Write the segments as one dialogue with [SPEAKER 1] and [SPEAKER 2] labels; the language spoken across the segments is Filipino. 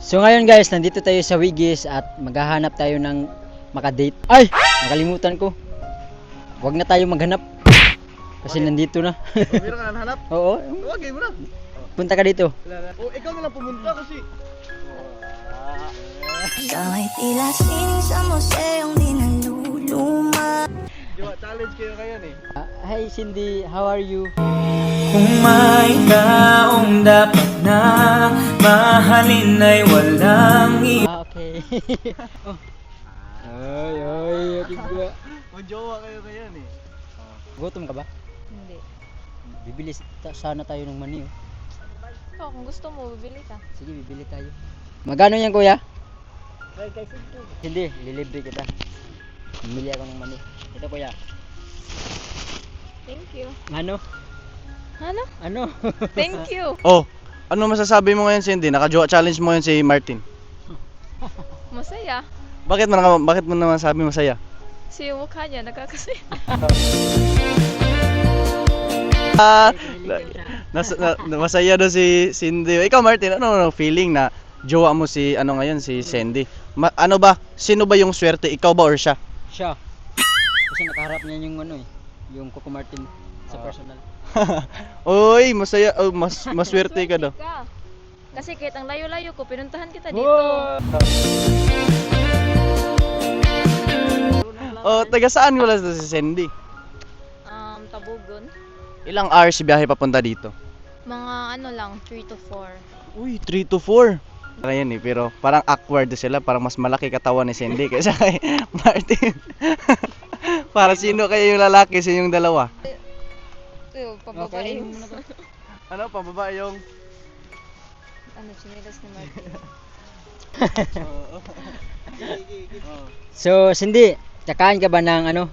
[SPEAKER 1] So ngayon guys, nandito tayo sa Wigis at maghahanap tayo ng makadate. Ay! Nakalimutan ko. Huwag na tayo maghanap. Kasi nandito na.
[SPEAKER 2] Meron ka na hanap?
[SPEAKER 1] Oo,
[SPEAKER 2] Huwag, game mo na.
[SPEAKER 1] punta ka dito.
[SPEAKER 2] O, ikaw na lang pumunta kasi.
[SPEAKER 3] Tila sining sa museong di naluluma
[SPEAKER 2] Diba, challenge kayo ngayon eh.
[SPEAKER 1] Ah, hi Cindy, how are you?
[SPEAKER 4] Kung may taong dapat na mahalin ay walang i-
[SPEAKER 1] Ah, okay. oh. Ay, ay, tigwa.
[SPEAKER 2] Magjowa kayo ngayon eh.
[SPEAKER 1] Gutom ka ba?
[SPEAKER 5] Hindi.
[SPEAKER 1] Bibili ta- sana tayo ng mani. Oh.
[SPEAKER 5] Oh, kung gusto mo, bibili ka.
[SPEAKER 1] Sige, bibili tayo. Magkano yan kuya? Hindi, lilibre kita. Bumili ako ng mani. Ito kuya.
[SPEAKER 5] Thank you.
[SPEAKER 1] Ano?
[SPEAKER 5] Ano?
[SPEAKER 1] Ano?
[SPEAKER 5] Thank you.
[SPEAKER 2] Oh, ano masasabi mo ngayon, Cindy? Naka-jowa challenge mo ngayon si Martin.
[SPEAKER 5] Masaya.
[SPEAKER 2] Bakit mo, naka- bakit mo naman sabi masaya?
[SPEAKER 5] Si yung mukha niya, nagkakasaya.
[SPEAKER 2] Ah, nas, na, na- masaya daw si Cindy. Ikaw, Martin, ano ano feeling na jowa mo si ano ngayon si Cindy? Ma- ano ba? Sino ba yung swerte? Ikaw ba or siya?
[SPEAKER 1] Siya. Kasi nakaharap niya yung ano eh. Yung Coco Martin sa personal.
[SPEAKER 2] Oy, masaya, oh, mas maswerte ka daw.
[SPEAKER 5] Ka. Kasi kahit ang layo-layo ko, pinuntahan kita dito.
[SPEAKER 2] Oh, taga saan wala si Cindy?
[SPEAKER 5] Um, Tabugon.
[SPEAKER 2] Ilang hours si biyahe papunta dito?
[SPEAKER 5] Mga ano lang, 3 to 4.
[SPEAKER 2] Uy, 3 to 4. Para yan eh, pero parang awkward sila, parang mas malaki katawan ni Cindy kaysa kay Martin. Para sino kaya yung lalaki, sino yung dalawa?
[SPEAKER 1] Okay,
[SPEAKER 5] pababae yung...
[SPEAKER 2] Ano, pambabae yung...
[SPEAKER 5] ano, chinilas ni Martin.
[SPEAKER 1] So, Cindy, kakain ka ba ng ano?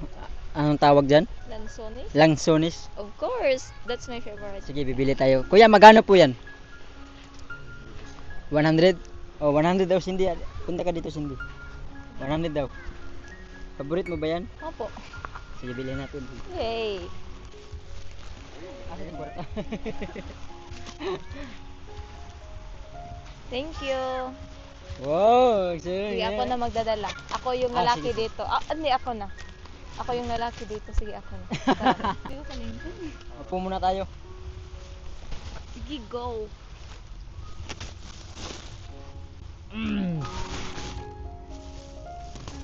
[SPEAKER 1] Anong tawag dyan?
[SPEAKER 5] Lansones?
[SPEAKER 1] Langsonis.
[SPEAKER 5] Of course, that's my favorite.
[SPEAKER 1] Sige, bibili tayo. Kuya, magkano po yan? 100? Oh, 100 daw, Cindy. Punta ka dito, Cindy. 100 daw. Paborit mo ba yan?
[SPEAKER 5] Opo.
[SPEAKER 1] Sige, bilhin natin.
[SPEAKER 5] Yay! Thank you.
[SPEAKER 1] wow, so,
[SPEAKER 5] Sige, ako na magdadala. Ako yung
[SPEAKER 1] Ah,
[SPEAKER 5] lalaki
[SPEAKER 1] sige.
[SPEAKER 5] dito. Ah, hindi, ako na. Ako yung lalaki dito. Sige, ako na. Tara. Sige.
[SPEAKER 1] Upo muna tayo.
[SPEAKER 5] Sige, go.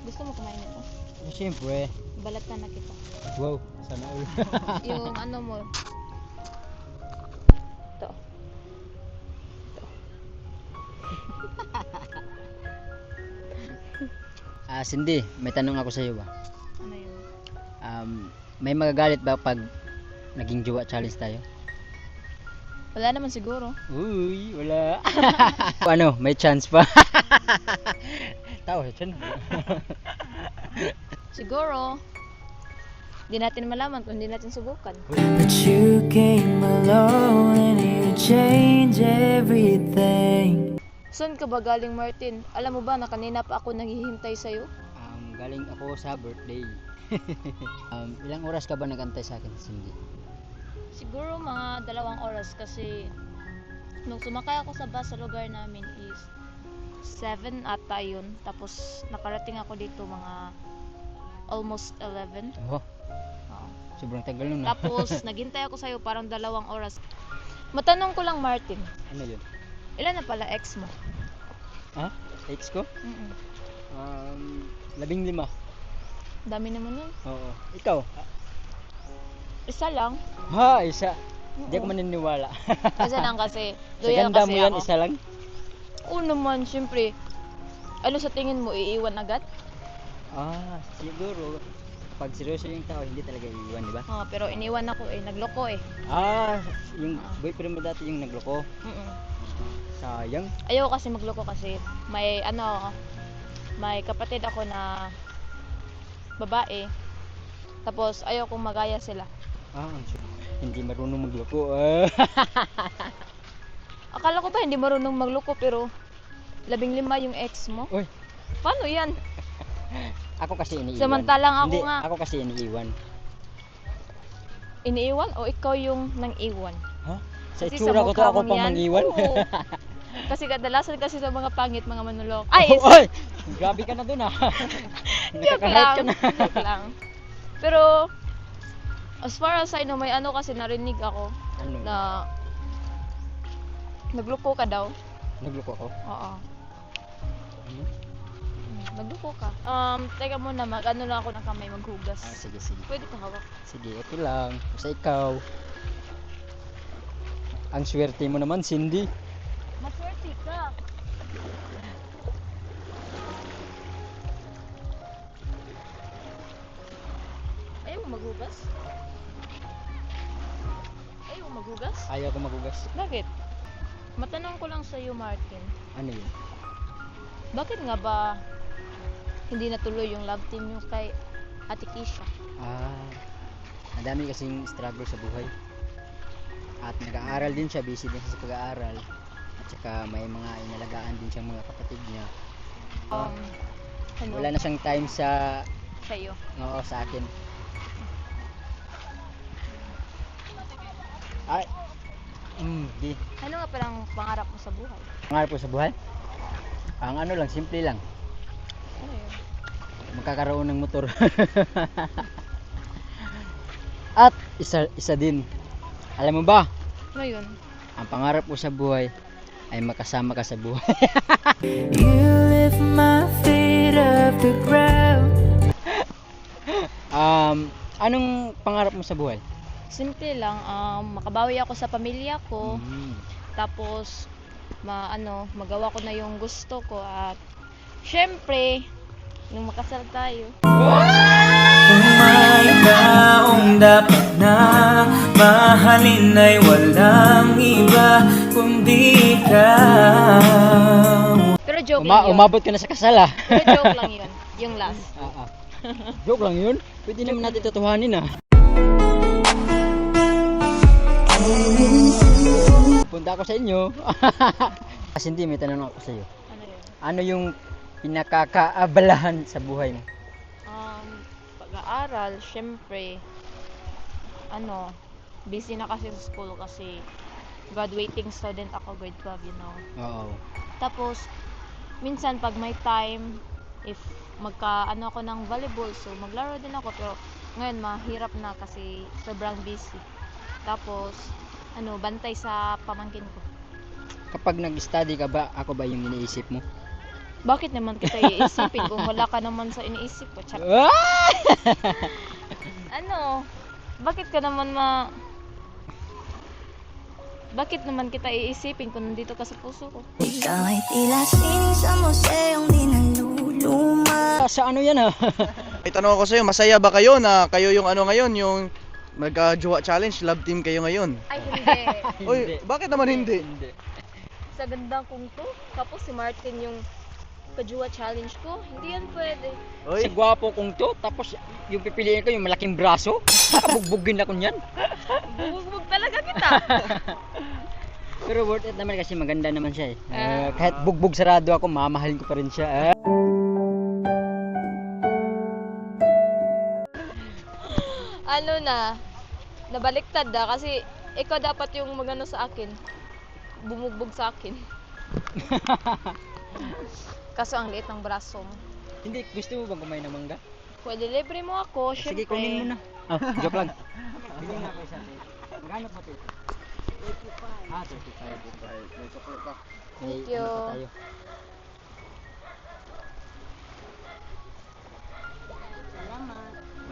[SPEAKER 5] Gusto mo kumain nito?
[SPEAKER 1] Siyempre.
[SPEAKER 5] Balatan na kita.
[SPEAKER 1] Wow, sana all.
[SPEAKER 5] Yung ano mo. Ito.
[SPEAKER 1] Ah, Cindy, may tanong ako sa iyo ba?
[SPEAKER 5] Ano yun?
[SPEAKER 1] Um, may magagalit ba pag naging jowa challenge tayo?
[SPEAKER 5] Wala naman siguro.
[SPEAKER 1] Uy, wala. ano, may chance pa. Tao, chan.
[SPEAKER 5] Siguro. Hindi natin malaman kung hindi natin subukan.
[SPEAKER 4] But you came along and you changed everything
[SPEAKER 5] Saan ka ba galing, Martin? Alam mo ba na kanina pa ako naghihintay sa'yo?
[SPEAKER 1] Um, galing ako sa birthday. um, ilang oras ka ba nagantay sa akin, Cindy?
[SPEAKER 5] Siguro mga dalawang oras kasi nung sumakay ako sa bus sa lugar namin is 7 ata yun. Tapos nakarating ako dito mga almost 11.
[SPEAKER 1] Oh,
[SPEAKER 5] Oo.
[SPEAKER 1] sobrang tagal nun. ah.
[SPEAKER 5] Tapos naghintay ako sa'yo parang dalawang oras. Matanong ko lang Martin,
[SPEAKER 1] ano yun?
[SPEAKER 5] ilan na pala ex mo?
[SPEAKER 1] Ha? Ex ko?
[SPEAKER 5] Mm-mm.
[SPEAKER 1] Um, labing lima.
[SPEAKER 5] Dami naman yun.
[SPEAKER 1] Oo. Ikaw?
[SPEAKER 5] Isa lang.
[SPEAKER 1] Ha, isa. Hindi ako maniniwala.
[SPEAKER 5] Isa lang kasi.
[SPEAKER 1] sa
[SPEAKER 5] Loyal
[SPEAKER 1] ganda
[SPEAKER 5] kasi
[SPEAKER 1] mo yan,
[SPEAKER 5] ako.
[SPEAKER 1] isa lang?
[SPEAKER 5] Oo naman, syempre. Ano sa tingin mo, iiwan agad?
[SPEAKER 1] Ah, siguro. Pag seryoso yung tao, hindi talaga iiwan, di ba?
[SPEAKER 5] Oo, pero iniwan ako eh, nagloko eh.
[SPEAKER 1] Ah, yung
[SPEAKER 5] Ah.
[SPEAKER 1] boyfriend mo dati yung nagloko.
[SPEAKER 5] Mm-mm.
[SPEAKER 1] Sayang.
[SPEAKER 5] Ayoko kasi magloko kasi may ano, may kapatid ako na babae. Tapos ayoko magaya sila.
[SPEAKER 1] Ah, hindi marunong magloko. Ah.
[SPEAKER 5] Akala ko ba hindi marunong magloko pero labing lima yung ex mo?
[SPEAKER 1] Uy,
[SPEAKER 5] Paano yan?
[SPEAKER 1] ako kasi iniiwan.
[SPEAKER 5] Samantalang ako
[SPEAKER 1] hindi,
[SPEAKER 5] nga.
[SPEAKER 1] ako kasi iniiwan.
[SPEAKER 5] Iniiwan o ikaw yung nang iwan?
[SPEAKER 1] Ha? Sa
[SPEAKER 5] Kasi
[SPEAKER 1] itsura
[SPEAKER 5] sa
[SPEAKER 1] ko to, ako
[SPEAKER 5] yan,
[SPEAKER 1] mangiwan.
[SPEAKER 5] oo. Kasi kadalasan kasi sa mga pangit, mga manulok. Ay, is-
[SPEAKER 1] Oy! Grabe ka na dun ah.
[SPEAKER 5] lang.
[SPEAKER 1] ka na.
[SPEAKER 5] joke lang. Pero, as far as I know, may ano kasi narinig ako
[SPEAKER 1] Ano?
[SPEAKER 5] na nagluko ka daw.
[SPEAKER 1] Nagloko ko?
[SPEAKER 5] Oo.
[SPEAKER 1] Ano?
[SPEAKER 5] Hmm, Nagluko ka. Um, teka muna, mag ano lang ako ng kamay, maghugas.
[SPEAKER 1] Ah, sige, sige.
[SPEAKER 5] Pwede ka hawak.
[SPEAKER 1] Sige, okay lang. Basta ikaw. Ang swerte mo naman, Cindy.
[SPEAKER 5] Maswerte ka. Ayaw mo maghugas? Maghugas?
[SPEAKER 1] Ayaw ko magugas.
[SPEAKER 5] Bakit? Matanong ko lang sa iyo, Martin.
[SPEAKER 1] Ano yun?
[SPEAKER 5] Bakit nga ba hindi natuloy yung love team yung kay Ate Kisha?
[SPEAKER 1] Ah, ang dami kasing struggle sa buhay. At nag-aaral din siya, busy din siya sa pag-aaral. At saka may mga inalagaan din siyang mga kapatid niya.
[SPEAKER 5] Um, ano?
[SPEAKER 1] Wala na siyang time sa,
[SPEAKER 5] Sa iyo.
[SPEAKER 1] oo, sa akin. Ay, mm, di.
[SPEAKER 5] Ano nga palang pangarap mo sa buhay?
[SPEAKER 1] Pangarap ko sa buhay? Ang ano lang, simple lang.
[SPEAKER 5] Ano yun?
[SPEAKER 1] magkakaroon ng motor. At isa isa din. Alam mo ba,
[SPEAKER 5] Ano yun?
[SPEAKER 1] ang pangarap ko sa buhay ay makasama ka sa buhay.
[SPEAKER 4] You lift my feet off the ground.
[SPEAKER 1] um, anong pangarap mo sa buhay?
[SPEAKER 5] Simple lang, um, makabawi ako sa pamilya ko,
[SPEAKER 1] Mm.
[SPEAKER 5] tapos ma ano, magawa ko na yung gusto ko at syempre, nung makasal tayo.
[SPEAKER 4] Kung may taong dapat na mahalin ay walang iba kundi ikaw.
[SPEAKER 5] Pero joke
[SPEAKER 1] Uma-
[SPEAKER 5] lang yun.
[SPEAKER 1] umabot ka na sa kasal ah.
[SPEAKER 5] Pero joke lang yun, yung last.
[SPEAKER 1] Ah, ah. Joke lang yun. Pwede naman natin tutuhanin ah. Punta ako sa inyo. Kasi hindi, may tanong ako sa iyo.
[SPEAKER 5] Ano yun?
[SPEAKER 1] Ano yung pinakakaabalahan sa buhay mo?
[SPEAKER 5] Um, pag-aaral, syempre, ano, busy na kasi sa school kasi graduating student ako, grade 12, you know.
[SPEAKER 1] Oo.
[SPEAKER 5] Tapos, minsan pag may time, if magka ano ako ng volleyball, so maglaro din ako. Pero ngayon, mahirap na kasi sobrang busy. Tapos, ano, bantay sa pamangkin ko.
[SPEAKER 1] Kapag nag-study ka ba, ako ba yung iniisip mo?
[SPEAKER 5] Bakit naman kita iisipin kung wala ka naman sa iniisip ko? Char-
[SPEAKER 1] Ah!
[SPEAKER 5] ano? Bakit ka naman ma... Bakit naman kita iisipin kung nandito ka sa puso ko?
[SPEAKER 3] Ikaw ay tila sining sa museong di naluluma
[SPEAKER 1] Sa ano yan ah?
[SPEAKER 2] May tanong ako sa'yo, masaya ba kayo na kayo yung ano ngayon, yung nag-jowa challenge, love team kayo ngayon?
[SPEAKER 5] Ay, hindi.
[SPEAKER 2] Oy, bakit naman hindi?
[SPEAKER 1] Hindi.
[SPEAKER 5] sa ganda kong to, tapos si Martin yung kajua challenge ko, hindi yan pwede.
[SPEAKER 1] Sa
[SPEAKER 2] Oy,
[SPEAKER 1] gwapo kong to, tapos yung pipiliin ko yung malaking braso, bugbugin ako niyan.
[SPEAKER 5] Bubugbog talaga kita.
[SPEAKER 1] Pero worth it naman kasi maganda naman siya eh. Eh, kahit bugbog sarado ako, mamahalin ko pa rin siya. Ah.
[SPEAKER 5] Ano na, nabaliktad na kasi ikaw dapat yung magano sa akin. Bumugbog sa akin. Kaso ang liit ng braso mo.
[SPEAKER 1] Hindi, gusto mo bang kumain ng mangga?
[SPEAKER 5] Pwede libre mo ako,
[SPEAKER 1] Ah,
[SPEAKER 5] syempre.
[SPEAKER 1] Sige, kunin mo na. Ah, joke lang. Bigyan nga ako isa. Magkano pa ito? Ah, 35.
[SPEAKER 2] may sukli pa.
[SPEAKER 5] Thank you.
[SPEAKER 1] ano tayo.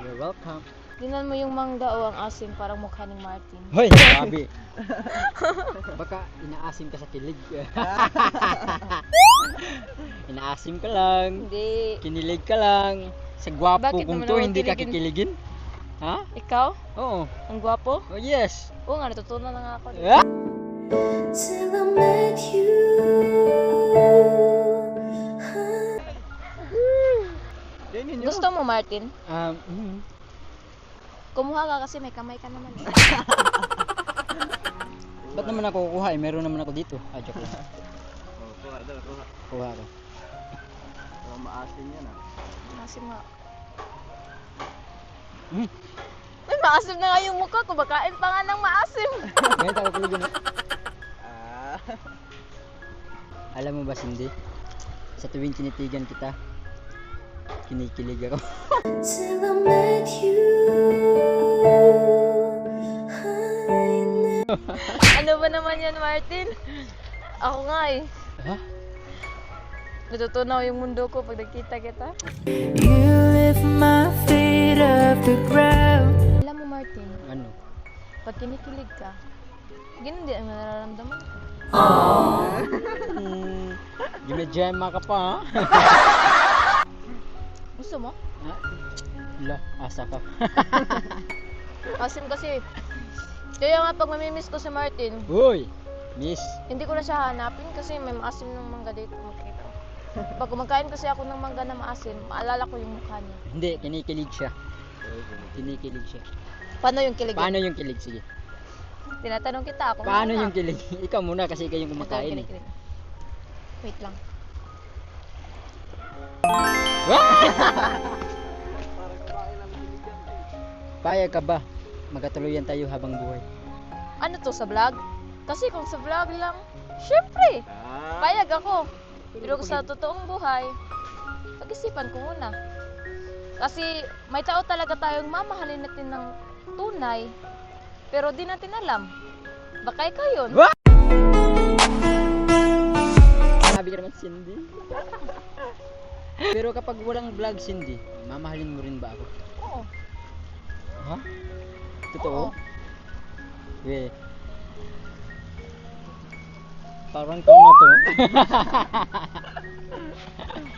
[SPEAKER 1] You're welcome.
[SPEAKER 5] Tingnan mo yung mangga o ang asim, parang mukha ni Martin.
[SPEAKER 1] Hoy, grabe. Baka inaasim ka sa kilig. inaasim ka lang.
[SPEAKER 5] Hindi.
[SPEAKER 1] Kinilig ka lang. Sa gwapo
[SPEAKER 5] Bakit naman
[SPEAKER 1] to,
[SPEAKER 5] ako
[SPEAKER 1] hindi ka
[SPEAKER 5] kiligin?
[SPEAKER 1] kikiligin? Ha?
[SPEAKER 5] Ikaw?
[SPEAKER 1] Oo.
[SPEAKER 5] Ang gwapo?
[SPEAKER 1] Oh, yes.
[SPEAKER 5] Oo nga, natutunan na nga ako.
[SPEAKER 1] Ah!
[SPEAKER 3] Till I met you
[SPEAKER 2] yun
[SPEAKER 5] Gusto mo, Martin?
[SPEAKER 1] Um, mm,
[SPEAKER 5] Kumuha ka kasi may kamay ka naman. eh.
[SPEAKER 1] ba't naman ako kukuha eh? Meron naman ako dito. Ah, joke lang.
[SPEAKER 2] Oh, kuha daw, kuha.
[SPEAKER 1] Kuha ako.
[SPEAKER 2] Oh, maasin yan ah.
[SPEAKER 5] Maasim nga.
[SPEAKER 1] Hmm.
[SPEAKER 5] Ay, maasim na nga yung mukha ko. Bakain pa nga ng maasim.
[SPEAKER 1] Ganyan ako kiligin. eh.
[SPEAKER 2] Ah.
[SPEAKER 1] Alam mo ba, Cindy? Sa tuwing tinitigan kita, kinikilig ako.
[SPEAKER 3] Till I met you.
[SPEAKER 5] Ba naman yan, Martin? Ako nga eh.
[SPEAKER 1] ha?
[SPEAKER 5] Natutunaw yung mundo ko pag nakita kita.
[SPEAKER 4] You lift my feet off the ground.
[SPEAKER 5] Alam mo, Martin,
[SPEAKER 1] Ano?
[SPEAKER 5] pag kinikilig ka, ganun din ang nararamdaman ko.
[SPEAKER 1] Hmm, Ginadjema ka pa, ha?
[SPEAKER 5] Gusto mo?
[SPEAKER 1] Ha? La, asa ka.
[SPEAKER 5] Asim kasi. Kaya nga pag mamimiss ko si Martin,
[SPEAKER 1] Uy! Miss!
[SPEAKER 5] hindi ko na siya hanapin kasi may maasim ng mangga dito makita. Pag kumakain kasi ako ng mangga na maasim, maalala ko yung mukha niya.
[SPEAKER 1] Hindi, kinikilig siya. Kinikilig siya.
[SPEAKER 5] Paano yung kilig?
[SPEAKER 1] Paano yung kilig? Sige.
[SPEAKER 5] Tinatanong kita ako.
[SPEAKER 1] Paano yung kilig? Ikaw muna kasi ikaw yung kumakain eh.
[SPEAKER 5] Wait lang.
[SPEAKER 1] Payag ka ba? Magkatuluyan tayo habang buhay.
[SPEAKER 5] Ano to sa vlog? Kasi kung sa vlog lang, syempre, payag ako. Pero sa totoong buhay, pag-isipan ko muna. Kasi may tao talaga tayong mamahalin natin ng tunay, pero di natin alam. Baka ikaw yun.
[SPEAKER 1] What? Sabi ka naman, Cindy. Pero kapag walang vlog, Cindy, mamahalin mo rin ba ako?
[SPEAKER 5] Oo.
[SPEAKER 1] Ha? Totoo? Eh. Parang tanga to.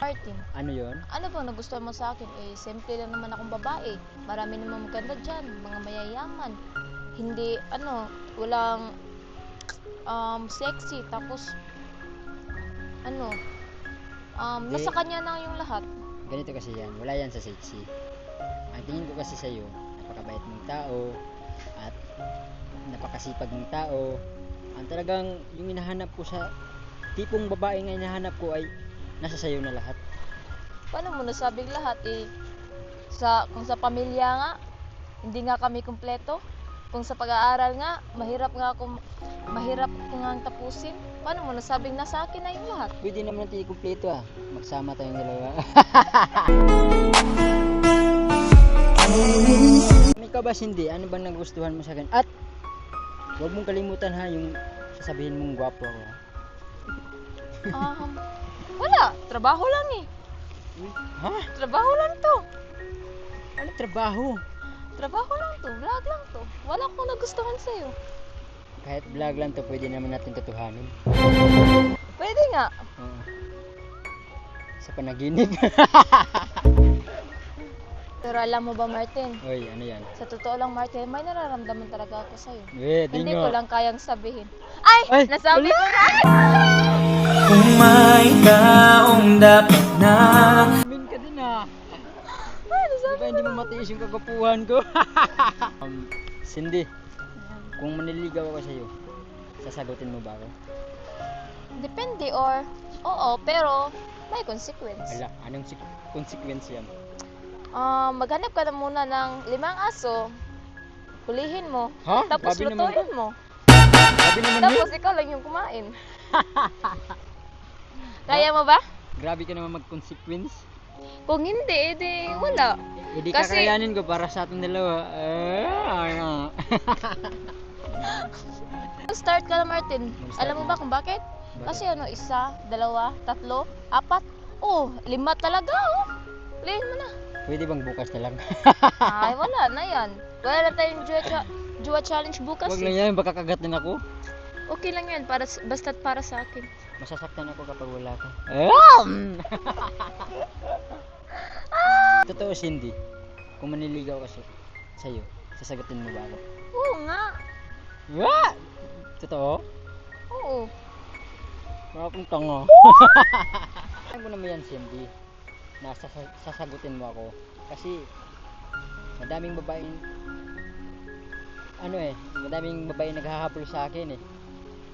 [SPEAKER 5] Martin,
[SPEAKER 1] ano yon?
[SPEAKER 5] ano bang nagustuhan mo sa akin? Eh, simple lang naman akong babae. Marami naman maganda dyan, mga mayayaman. Hindi, ano, walang um, sexy. Tapos, ano, um, nasa kanya na yung lahat.
[SPEAKER 1] Ganito kasi yan. Wala yan sa sexy. Ang tingin ko kasi sa'yo, napakabait mong tao at napakasipag mong tao. Ang talagang yung hinahanap ko sa tipong babae nga hinahanap ko ay nasa sayo na lahat.
[SPEAKER 5] Paano mo nasabing lahat eh? Sa, kung sa pamilya nga, hindi nga kami kumpleto. Kung sa pag-aaral nga, mahirap nga ako, mahirap ko nga tapusin. Paano mo nasabing nasa akin na yung lahat?
[SPEAKER 1] Pwede naman natin i-kompleto ah. Magsama tayong dalawa. Ikaw ba Cindy? Ano bang nagustuhan mo sa akin? At huwag mong kalimutan ha yung sasabihin mong gwapo ako.
[SPEAKER 5] Um, wala, trabaho lang eh.
[SPEAKER 1] Ha?
[SPEAKER 5] Trabaho lang to.
[SPEAKER 1] Ano trabaho?
[SPEAKER 5] Trabaho lang to, vlog lang to. Wala akong nagustuhan sa'yo.
[SPEAKER 1] Kahit vlog lang to, pwede naman natin tutuhanin.
[SPEAKER 5] Pwede nga.
[SPEAKER 1] Oo. Sa panaginip.
[SPEAKER 5] Pero alam mo ba Martin,
[SPEAKER 1] Oy, ano yan?
[SPEAKER 5] sa totoo lang Martin, may nararamdaman talaga ako sa'yo.
[SPEAKER 1] Eh, di
[SPEAKER 5] Hindi ko lang kayang sabihin. Ay!
[SPEAKER 1] Ay,
[SPEAKER 5] nasabi ko na!
[SPEAKER 4] Kung may taong dapat na
[SPEAKER 1] Min ka din ah.
[SPEAKER 5] Ay,
[SPEAKER 1] Di
[SPEAKER 5] nasabi
[SPEAKER 1] ba hindi mo matiis yung kagapuhan ko? um, Cindy, kung maniligaw ako sa'yo, sasagutin mo ba ako?
[SPEAKER 5] Depende or, oo, pero may consequence.
[SPEAKER 1] Ala, anong sik- consequence yan?
[SPEAKER 5] Um, maghanap ka na muna ng limang aso, hulihin mo,
[SPEAKER 1] Ha?
[SPEAKER 5] tapos
[SPEAKER 1] naman
[SPEAKER 5] lutuin mo.
[SPEAKER 1] Grabe naman yun.
[SPEAKER 5] Tapos ikaw lang yung kumain. Kaya mo ba?
[SPEAKER 1] Grabe ka naman mag-consequence.
[SPEAKER 5] Kung hindi, edi wala.
[SPEAKER 1] Hindi
[SPEAKER 5] Kasi-
[SPEAKER 1] kakayanin ko para sa ating dalawa. Ano.
[SPEAKER 5] Start ka na Martin. Alam mo ba kung bakit? Kasi ano, isa, dalawa, tatlo, apat. Oh, lima talaga oh. Hulihin mo na.
[SPEAKER 1] Pwede bang bukas na lang?
[SPEAKER 5] Ay, wala na yan. Wala na tayong Jua, cha- Jua Challenge bukas
[SPEAKER 1] Huwag
[SPEAKER 5] eh.
[SPEAKER 1] lang yan, baka kagat din ako.
[SPEAKER 5] Okay lang yan, para, basta't para sa akin.
[SPEAKER 1] Masasaktan ako kapag wala ka. Totoo, Cindy. Kung maniligaw ka sa sa'yo, sasagutin mo ba ako?
[SPEAKER 5] Oo nga.
[SPEAKER 1] What? Totoo?
[SPEAKER 5] Oo.
[SPEAKER 1] Wala akong tanga. Alam ko naman yan, Cindy. Na sasa- sasagutin mo ako. Kasi, madaming babae ano eh, madaming babae naghahabol sa akin eh.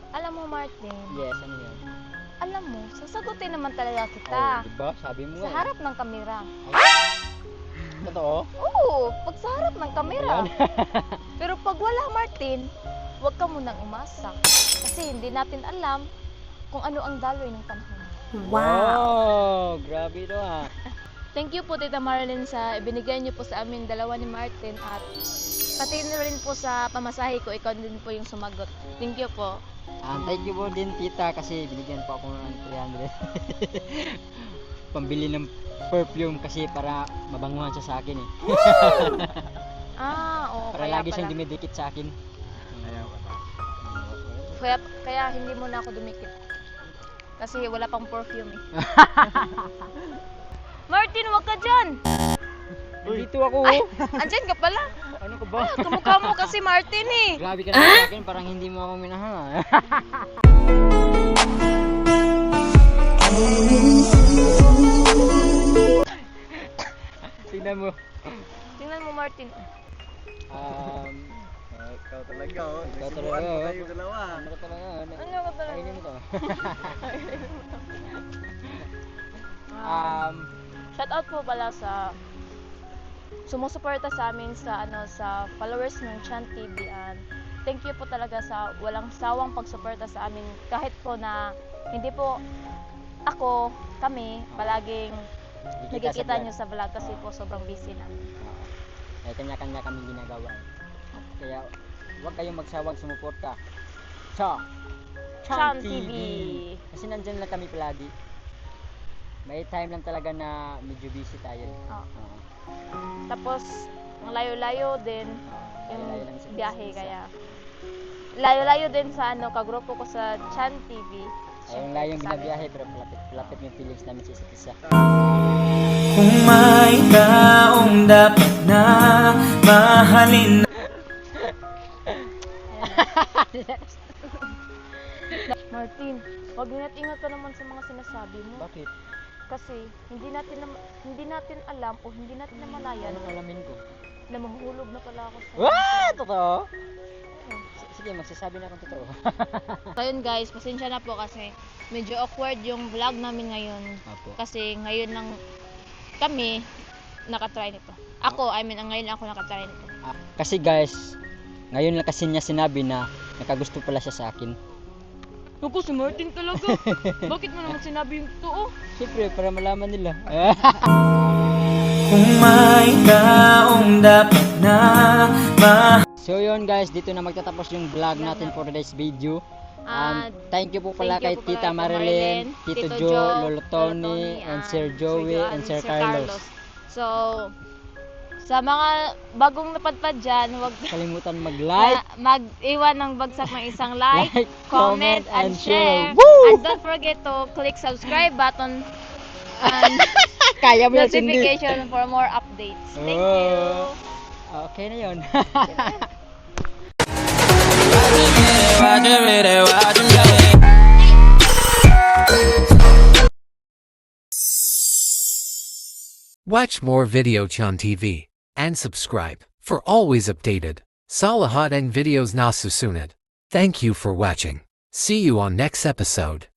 [SPEAKER 5] Alam mo Martin,
[SPEAKER 1] Yes, ano yan?
[SPEAKER 5] alam mo, sasagutin naman talaga
[SPEAKER 1] Oh,
[SPEAKER 5] kita.
[SPEAKER 1] diba? Sabi mo
[SPEAKER 5] Sa
[SPEAKER 1] eh.
[SPEAKER 5] harap ng kamera.
[SPEAKER 1] Totoo?
[SPEAKER 5] Oo, pag sa harap ng kamera. Pero pag wala Martin, huwag ka munang umasa. Kasi hindi natin alam kung ano ang daloy ng panahon.
[SPEAKER 1] Wow! Grabe ito ah.
[SPEAKER 5] Thank you po Tita Marilyn sa ibinigay niyo po sa amin dalawa ni Martin at pati na rin po sa pamasahe ko, ikaw din po yung sumagot. Thank you po.
[SPEAKER 1] Um, thank you po din tita kasi binigyan po ako ng 300. Pambili ng perfume kasi para mabanguhan siya sa akin eh.
[SPEAKER 5] Ah, oo,
[SPEAKER 1] para
[SPEAKER 5] kaya
[SPEAKER 1] lagi siyang
[SPEAKER 5] pala.
[SPEAKER 1] dumidikit sa akin.
[SPEAKER 5] Kaya, kaya hindi mo na ako dumikit. Kasi wala pang perfume eh. Martin, wag ka dyan!
[SPEAKER 1] Dito ako.
[SPEAKER 5] Ay, andyan ka pala.
[SPEAKER 1] Ano ka ba?
[SPEAKER 5] Kamukha mo kasi Martin eh.
[SPEAKER 1] Grabe ka na sa akin, parang hindi mo ako minahal. ah. Tingnan mo.
[SPEAKER 5] Tingnan mo Martin.
[SPEAKER 1] Um,
[SPEAKER 2] ikaw talaga, oh.
[SPEAKER 1] Ikaw talaga, oh.
[SPEAKER 2] tayo dalawa.
[SPEAKER 1] ano ka talaga? Ano,
[SPEAKER 5] Ano ka talaga?
[SPEAKER 1] Kainin mo to.
[SPEAKER 5] Um, shout out po pala sa sumusuporta sa amin sa ano sa followers ng Chan TV and thank you po talaga sa walang sawang pagsuporta sa amin kahit po na hindi po ako kami palaging
[SPEAKER 1] Nakikita
[SPEAKER 5] nyo sa vlog kasi po sobrang busy namin.
[SPEAKER 1] eh, kanya-kanya kami ginagawa. Kaya, huwag kayong magsawag sumuporta. Cha!
[SPEAKER 5] Chan TV.
[SPEAKER 1] Kasi nandyan lang kami palagi. May time lang talaga na medyo busy tayo.
[SPEAKER 5] Oo.
[SPEAKER 1] Oo.
[SPEAKER 5] Tapos ang layo-layo din yung
[SPEAKER 1] Layo-layo lang sa
[SPEAKER 5] biyahe
[SPEAKER 1] isa.
[SPEAKER 5] kaya layo-layo din sa ano kagrupo ko sa Chan TV.
[SPEAKER 1] Ayun lang yung binabiyahe pero malapit, malapit yung feelings namin sa isa't isa.
[SPEAKER 4] Kung may taong dapat na mahalin
[SPEAKER 5] Martin, wag ingat-ingat ka naman sa mga sinasabi mo.
[SPEAKER 1] Bakit?
[SPEAKER 5] Kasi hindi natin na, hindi natin alam o hindi natin namalayan
[SPEAKER 1] Anong alamin ko?
[SPEAKER 5] na mahuhulog na pala ako sa
[SPEAKER 1] What? Totoo? S- Sige, magsasabi na akong totoo.
[SPEAKER 5] So yun guys, pasensya na po kasi medyo awkward yung vlog namin ngayon.
[SPEAKER 1] Apo.
[SPEAKER 5] Kasi ngayon lang kami nakatry nito. Ako, I mean, ngayon lang ako nakatry nito.
[SPEAKER 1] Ah, kasi guys, ngayon lang kasi niya sinabi na nakagusto pala siya sa akin.
[SPEAKER 5] Ako si Martin talaga. Bakit mo naman sinabi yung totoo?
[SPEAKER 1] Siyempre, para malaman nila.
[SPEAKER 4] Kung may taong dapat na mahalin
[SPEAKER 1] so yun guys, dito na magtatapos yung vlog natin for today's video. Um,
[SPEAKER 5] Ah,
[SPEAKER 1] thank you po pala kay Tita Marilyn, Tito,
[SPEAKER 5] Tito
[SPEAKER 1] Joe,
[SPEAKER 5] Joe,
[SPEAKER 1] Lolo Tony, and Sir Joey, and Sir Carlos.
[SPEAKER 5] So, sa mga bagong napadpad dyan, huwag
[SPEAKER 1] Kalimutan mag-like,
[SPEAKER 5] na mag-iwan ng bagsak ng isang like,
[SPEAKER 1] like,
[SPEAKER 5] comment, and share.
[SPEAKER 1] Woo!
[SPEAKER 5] And don't forget to click subscribe button and
[SPEAKER 1] Kaya mo
[SPEAKER 5] notification for more updates. Thank you.
[SPEAKER 1] Oh. Okay na yun.
[SPEAKER 6] Watch more Video Chan TV and subscribe for always updated Salahat and videos Nasusunad. Thank you for watching. See you on next episode.